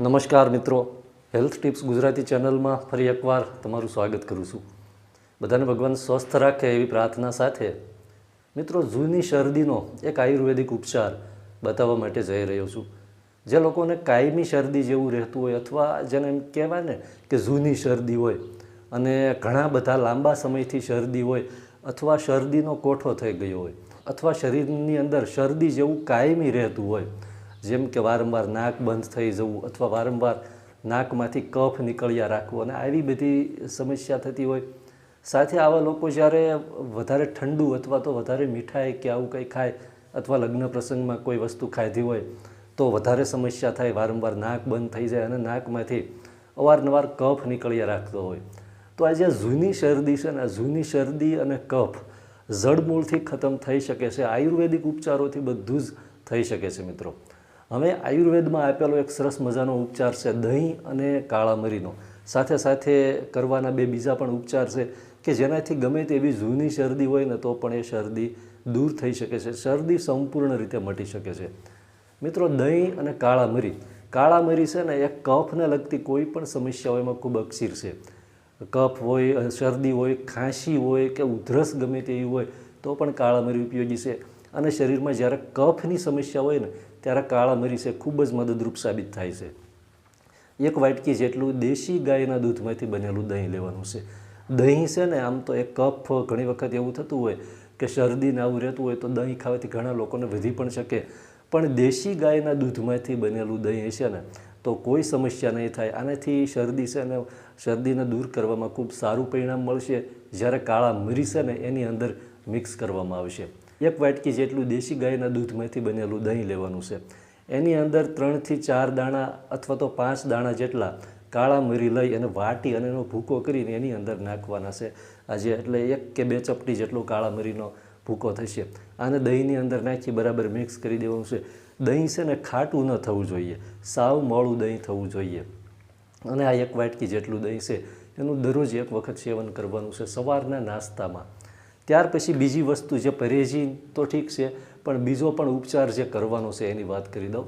નમસ્કાર મિત્રો. Health tips Gujarati ચેનલમાં ફરી એકવાર તમારું સ્વાગત કરું છું. બધાને ભગવાન સ્વસ્થ રાખે એવી પ્રાર્થના સાથે. મિત્રો, જૂની શરદીનો એક આયુર્વેદિક ઉપચાર બતાવવા માટે જઈ રહ્યો છું. જે લોકોને કાયમી શરદી જેવું રહેતું હોય અથવા જેને એમ કહેવાય ને કે જૂની શરદી હોય અને ઘણા બધા લાંબા સમયથી શરદી હોય અથવા શરદીનો કોઠો થઈ ગયો હોય અથવા શરીરની અંદર શરદી જેવું કાયમી રહેતું હોય જેમ કે વારંવાર નાક બંધ થઈ જવું અથવા વારંવાર નાકમાંથી કફ નીકળ્યા રાખવું અને આવી બધી સમસ્યા થતી હોય. સાથે આવા લોકો જ્યારે વધારે ઠંડુ અથવા તો વધારે મીઠાઈ કે આવું કંઈ ખાય અથવા લગ્ન પ્રસંગમાં કોઈ વસ્તુ ખાધી હોય, તો વધારે સમસ્યા થાય, વારંવાર નાક બંધ થઈ જાય અને નાકમાંથી અવારનવાર કફ નીકળ્યા રાખતો હોય. તો આ જે જૂની શરદી છે ને, આ જૂની શરદી અને કફ જડમૂળથી ખતમ થઈ શકે છે. આયુર્વેદિક ઉપચારોથી બધું જ થઈ શકે છે મિત્રો. હવે આયુર્વેદમાં આપેલો એક સરસ મજાનો ઉપચાર છે દહીં અને કાળા મરીનો. સાથે સાથે કરવાના બે બીજા પણ ઉપચાર છે કે જેનાથી ગમે તેવી જૂની શરદી હોય ને તો પણ એ શરદી દૂર થઈ શકે છે. શરદી સંપૂર્ણ રીતે મટી શકે છે. મિત્રો, દહીં અને કાળા મરી. કાળા મરી છે ને એ કફને લગતી કોઈ પણ સમસ્યા હોય એમાં ખૂબ અક્ષીર છે. કફ હોય, શરદી હોય, ખાંસી હોય કે ઉધરસ ગમે તેવી હોય તો પણ કાળા મરી ઉપયોગી છે. અને શરીરમાં જ્યારે કફની સમસ્યા હોય ને, ત્યારે કાળા મરી છે ખૂબ જ મદદરૂપ સાબિત થાય છે. એક વાટકી જેટલું દેશી ગાયના દૂધમાંથી બનેલું દહીં લેવાનું છે. દહીં છે ને, આમ તો એ કફ, ઘણી વખત એવું થતું હોય કે શરદીને આવું રહેતું હોય તો દહીં ખાવાથી ઘણા લોકોને વધી પણ શકે. પણ દેશી ગાયના દૂધમાંથી બનેલું દહીં છે ને, તો કોઈ સમસ્યા નહીં થાય. આનાથી શરદી છે ને, શરદીને દૂર કરવામાં ખૂબ સારું પરિણામ મળશે જ્યારે કાળા મરી છે ને, એની અંદર મિક્સ કરવામાં આવશે. એક વાટકી જેટલું દેશી ગાયના દૂધમાંથી બનેલું દહીં લેવાનું છે. એની અંદર ત્રણથી ચાર દાણા અથવા તો પાંચ દાણા જેટલા કાળા મરી લઈ અને વાટી અને એનો ભૂકો કરીને એની અંદર નાખવાના છે. આજે એટલે એક કે બે ચપટી જેટલો કાળા મરીનો ભૂકો થશે. આને દહીંની અંદર નાખી બરાબર મિક્સ કરી દેવાનું છે. દહીં છે ને ખાટું ન થવું જોઈએ. સાવ મોળું દહીં થવું જોઈએ. અને આ એક વાટકી જેટલું દહીં છે. એનું દરરોજ એક વખત સેવન કરવાનું છે. સવારના નાસ્તામાં. ત્યાર પછી બીજી વસ્તુ જે પરેજી તો ઠીક છે, પણ બીજો પણ ઉપચાર જે કરવાનો છે એની વાત કરી દઉં.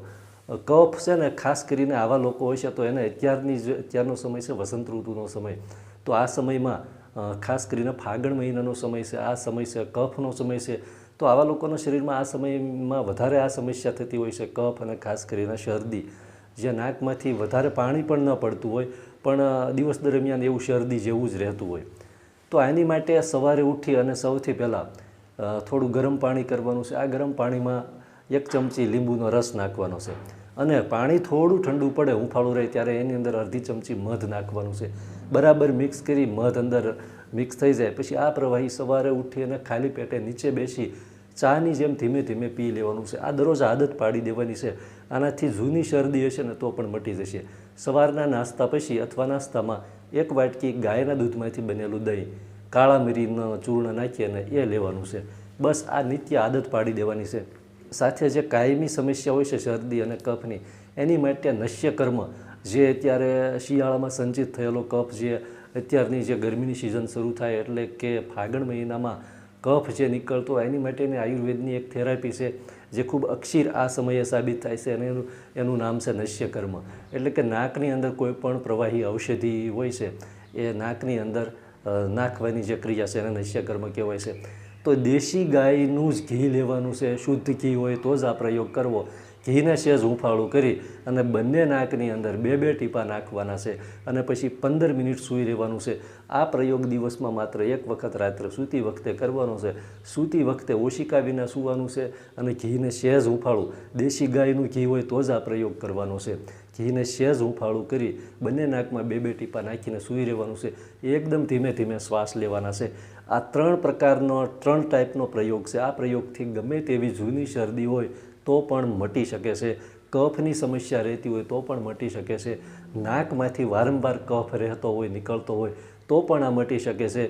કફ છે ને, ખાસ કરીને આવા લોકો હોય છે, તો એને અત્યારની જે, અત્યારનો સમય છે, વસંત ઋતુનો સમય. તો આ સમયમાં ખાસ કરીને ફાગણ મહિનાનો સમય છે, આ સમય છે, કફનો સમય છે, તો આવા લોકોના શરીરમાં આ સમયમાં વધારે આ સમસ્યા થતી હોય છે, કફ અને ખાસ કરીને શરદી. જે નાકમાંથી વધારે પાણી પણ ન પડતું હોય, પણ દિવસ દરમિયાન એવું શરદી જેવું જ રહેતું હોય. તો એની માટે સવારે ઉઠી અને સૌથી પહેલાં થોડું ગરમ પાણી કરવાનું છે. આ ગરમ પાણીમાં એક ચમચી લીંબુનો રસ નાખવાનો છે. અને પાણી થોડું ઠંડુ પડે, હુંફાળું રહે, ત્યારે એની અંદર અડધી ચમચી મધ નાખવાનું છે. બરાબર મિક્સ કરી મધ અંદર મિક્સ થઈ જાય. પછી આ પ્રવાહી સવારે ઉઠી અને ખાલી પેટે નીચે બેસી ચાની જેમ ધીમે ધીમે પી લેવાનું છે. આ દરરોજ આદત પાડી દેવાની છે. આનાથી જૂની શરદી હશે ને તો પણ મટી જશે. સવારના નાસ્તા પછી અથવા નાસ્તામાં એક વાટકી ગાયના દૂધમાંથી બનેલું દહીં કાળા મીરીનો ચૂર્ણ નાખી અને એ લેવાનું છે. બસ આ નિત્ય આદત પાડી દેવાની છે. સાથે જે કાયમી સમસ્યા હોય છે શરદી અને કફની, એની માટે નશ્ય કર્મ જે અત્યારે શિયાળામાં સંચિત થયેલો કફ, જે અત્યારની જે ગરમીની સિઝન શરૂ થાય એટલે કે ફાગણ મહિનામાં કફ જે નીકળતો હોય, એની માટેની આયુર્વેદની એક થેરાપી છે, જે ખૂબ અક્ષીર આ સમયે સાબિત થાય છે અને એનું એનું નામ છે નશ્યકર્મ. એટલે કે નાકની અંદર કોઈ પણ પ્રવાહી ઔષધિ હોય છે, એ નાકની અંદર નાખવાની જે ક્રિયા છે એને નશ્યકર્મ કહેવાય છે. તો દેશી ગાયનું જ ઘી લેવાનું છે, શુદ્ધ ઘી હોય તો જ આ પ્રયોગ કરવો. ઘીને સેજ હુંફાળું કરી અને બંને નાકની અંદર બે બે ટીપા નાખવાના છે અને પછી પંદર મિનિટ સૂઈ રહેવાનું છે. આ પ્રયોગ દિવસમાં માત્ર એક વખત રાત્રે સૂતી વખતે કરવાનો છે. સૂતી વખતે ઓશિકા વિના સૂવાનું છે અને ઘીને સેજ હુંફાળું. દેશી ગાયનું ઘી હોય તો જ આ પ્રયોગ કરવાનો છે. ઘીને સેજ હુંફાળું કરી બંને નાકમાં બે બે ટીપા નાખીને સૂઈ રહેવાનું છે. એકદમ ધીમે ધીમે શ્વાસ લેવાના છે. આ ત્રણ પ્રકારનો ત્રણ ટાઈપનો પ્રયોગ છે. આ પ્રયોગથી ગમે તેવી જૂની શરદી હોય તો પણ મટી શકે છે. કફની સમસ્યા રહેતી હોય તો પણ મટી શકે છે. નાકમાંથી વારંવાર કફ રહેતો હોય, નીકળતો હોય તો પણ આ મટી શકે છે.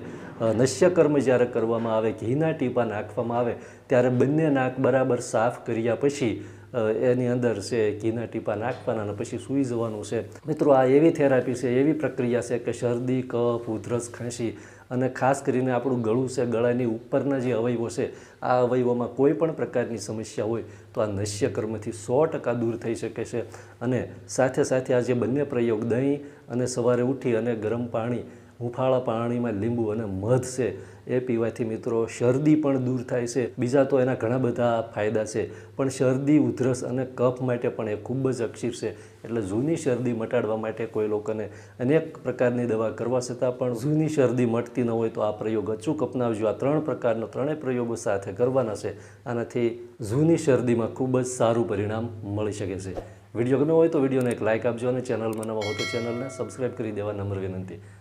નશ્યકર્મ જ્યારે કરવામાં આવે, ઘીના ટીપા નાખવામાં આવે, ત્યારે બંને નાક બરાબર સાફ કર્યા પછી એની અંદર છે ઘીના ટીપા નાખવાના અને પછી સૂઈ જવાનું છે. મિત્રો, આ એવી થેરાપી છે, એવી પ્રક્રિયા છે કે શરદી, કફ, ઉધરસ, ખાંસી અને ખાસ કરીને આપણું ગળું છે, ગળાની ઉપરના જે અવયવો છે, આ અવયવોમાં કોઈ પણ પ્રકારની સમસ્યા હોય તો આ નશ્ય કર્મથી સો ટકા દૂર થઈ શકે છે. અને સાથે સાથે આ જે બંને પ્રયોગ દહીં અને સવારે ઉઠી અને ગરમ પાણી હુંફાળા પાણીમાં લીંબુ અને મધ છે, એ પીવાથી મિત્રો શરદી પણ દૂર થાય છે. બીજા તો એના ઘણા બધા ફાયદા છે, પણ શરદી, ઉધરસ અને કફ માટે પણ એ ખૂબ જ અક્ષીર છે. એટલે જૂની શરદી મટાડવા માટે કોઈ લોકોને અનેક પ્રકારની દવા કરવા છતાં પણ જૂની શરદી મટતી ન હોય તો આ પ્રયોગ અચૂક અપનાવજો. આ ત્રણ પ્રકારનો ત્રણેય પ્રયોગો સાથે કરવાના છે, આનાથી જૂની શરદીમાં ખૂબ જ સારું પરિણામ મળી શકે છે. વીડિયો ગમ્યો હોય તો વિડીયોને એક લાઇક આપજો અને ચેનલમાં નવા હો તો ચેનલને સબસ્ક્રાઈબ કરી દેવા નમ્ર વિનંતી.